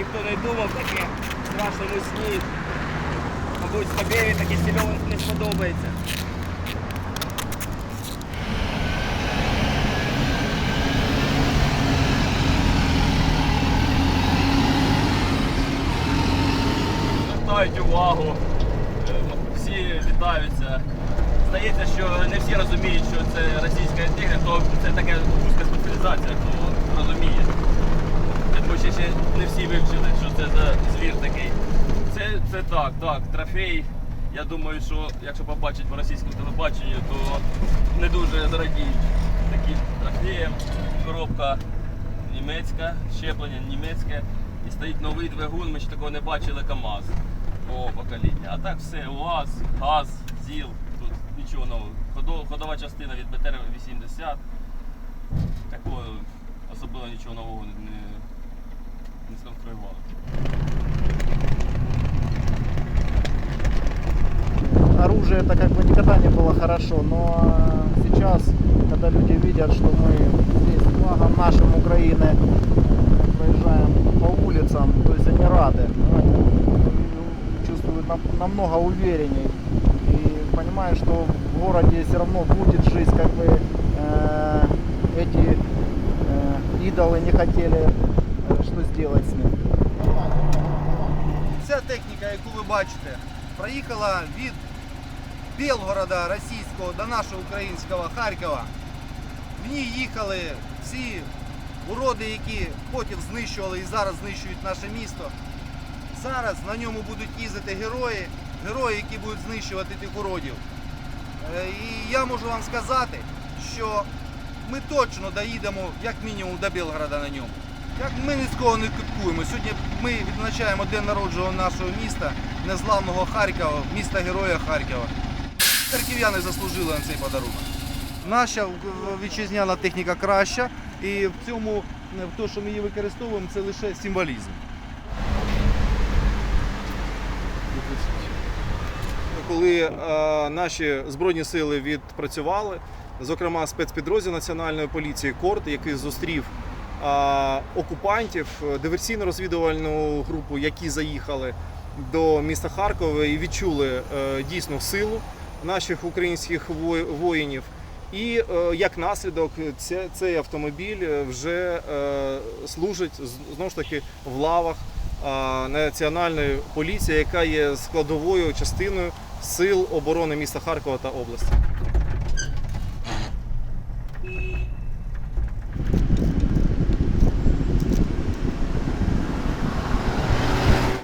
ніхто не думав таке в страшному сні. Мабуть, Скабєві таке сільовин не сподобається. Звертають увагу, е, всі вітаються. Здається, що не всі розуміють, що це російська інтрига, то це таке вузька спеціалізація, хто розуміє. Бо ще, ще не всі вивчили, що це за звір такий. Це, це так, так, трофей. Я думаю, що якщо побачать по російському телебаченню, то не дуже зрадіють таким трофеєм. Коробка німецька, щеплення німецьке. І стоїть новий двигун, ми ще такого не бачили КАМАЗ нового покоління. А так все, УАЗ, ГАЗ, ЗІЛ, тут нічого нового. Ходова частина від БТР-80. Такого особливо нічого нового не, оружие это как бы никогда не было хорошо, но э, сейчас, когда люди видят, что мы здесь флагом нашим Украины проезжаем по улицам, то есть они рады, чувствуют нам- намного уверенней. И понимают, что в городе все равно будет жизнь, как бы э, эти э, идолы не хотели что сделать с ним. Ця техніка, яку ви бачите, проїхала від Білгорода російського до нашого українського Харкова. В ній їхали всі уроди, які потім знищували і зараз знищують наше місто. Зараз на ньому будуть їздити герої, герої, які будуть знищувати тих уродів. Е, І я можу вам сказати, що ми точно доїдемо як мінімум до Білгорода на ньому. Як ми ні з кого не куткуємо. Сьогодні ми відзначаємо день народження нашого міста, незламного Харкова, міста Героя Харкова. Харків'яни заслужили на цей подарунок. Наша вітчизняна техніка краща, і в цьому, в те, що ми її використовуємо, це лише символізм. коли е, наші збройні сили відпрацювали, зокрема спецпідрозділ Національної поліції Корт, який зустрів е, окупантів, е, диверсійно-розвідувальну групу, які заїхали до міста Харкова і відчули е, дійсну силу наших українських воїнів. І е, як наслідок, цей автомобіль вже служить знову ж таки в лавах Національної поліції, яка є складовою частиною сил оборони міста Харкова та області.